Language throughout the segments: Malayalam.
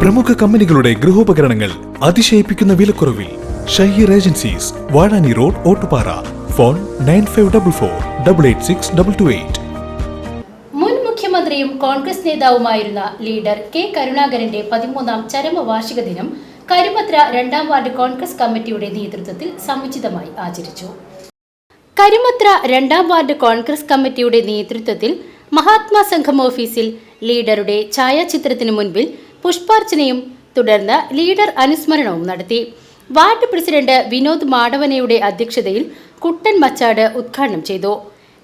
പ്രമുഖ കമ്പനികളുടെ ഗൃഹോപകരണങ്ങൾ അതിശയിപ്പിക്കുന്ന വിലക്കുറവിൽ Shaheer agencies Vazhani road Ottupara. Phone nine five double four double eight six double two eight. മുൻ മുഖ്യമന്ത്രിയും കോൺഗ്രസ് നേതാവുമായിരുന്ന ലീഡർ കെ കരുണാകരന്റെ പതിമൂന്നാം ചരമവാർഷിക ദിനം കരുപത്ര രണ്ടാം വാർഡ് കോൺഗ്രസ് കമ്മിറ്റിയുടെ നേതൃത്വത്തിൽ സമുചിതമായി ആചരിച്ചു. കരുമത്ര രണ്ടാം വാർഡ് കോൺഗ്രസ് കമ്മിറ്റിയുടെ നേതൃത്വത്തിൽ മഹാത്മാ സംഘം ഓഫീസിൽ ലീഡറുടെ ഛായാചിത്രത്തിന് മുൻപിൽ പുഷ്പാർച്ചനയും തുടർന്ന് ലീഡർ അനുസ്മരണവും നടത്തി. വാർഡ് പ്രസിഡന്റ് വിനോദ് മാടവനയുടെ അധ്യക്ഷതയിൽ കുട്ടൻ മച്ചാട് ഉദ്ഘാടനം ചെയ്തു.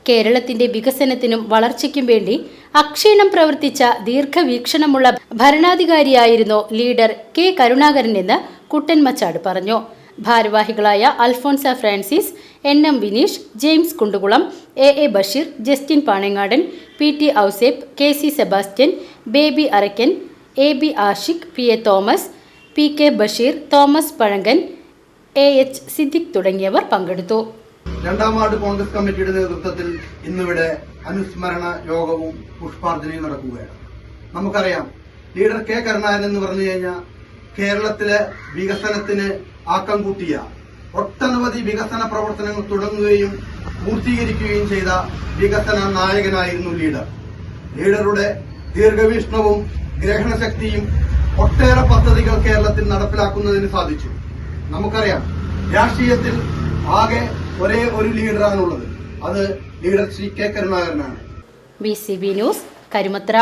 കേരളത്തിന്റെ വികസനത്തിനും വളർച്ചയ്ക്കും വേണ്ടി അക്ഷീണം പ്രവർത്തിച്ച ദീർഘവീക്ഷണമുള്ള ഭരണാധികാരിയായിരുന്നു ലീഡർ കെ കരുണാകരൻ എന്ന് കുട്ടൻ മച്ചാട് പറഞ്ഞു. ഭാരവാഹികളായ Alphonsa Francis N M Vineesh James Kundukulam A A Basheer Justin Panengadan P T Ouseph K C Sebastian Baby Arakkan A B Ashiq P A Thomas P K Basheer Thomas Pazhangan A H Siddique തുടങ്ങിയവർ പങ്കെടുത്തു. രണ്ടാം വാർഡ് കോൺഗ്രസ് കമ്മിറ്റിയുടെ നേതൃത്വത്തിൽ ഇന്നിവിടെ അനുസ്മരണ യോഗവും പുഷ്പാർച്ചനയും നടക്കുകയാണ്. നമുക്കറിയാം ലീഡർ കെ കരുണാകരൻ എന്ന് പറഞ്ഞു കഴിഞ്ഞാൽ കേരളത്തിലെ വികസനത്തിന് ആക്കം കൂട്ടിയ ഒട്ടനവധി വികസന പ്രവർത്തനങ്ങൾ തുടങ്ങുകയും പൂർത്തീകരിക്കുകയും ചെയ്ത വികസന നായകനായിരുന്നു ലീഡർ. ലീഡറുടെ ദീർഘവീക്ഷണവും ഗ്രഹണശക്തിയും ഒട്ടേറെ പദ്ധതികൾ കേരളത്തിൽ നടപ്പിലാക്കുന്നതിന് സാധിച്ചു. നമുക്കറിയാം രാഷ്ട്രീയത്തിൽ ആകെ ഒരേ ഒരു ലീഡറാണുള്ളത് അത് leader Shri K കരുണാകരനാണ്. B C B news Karumathra.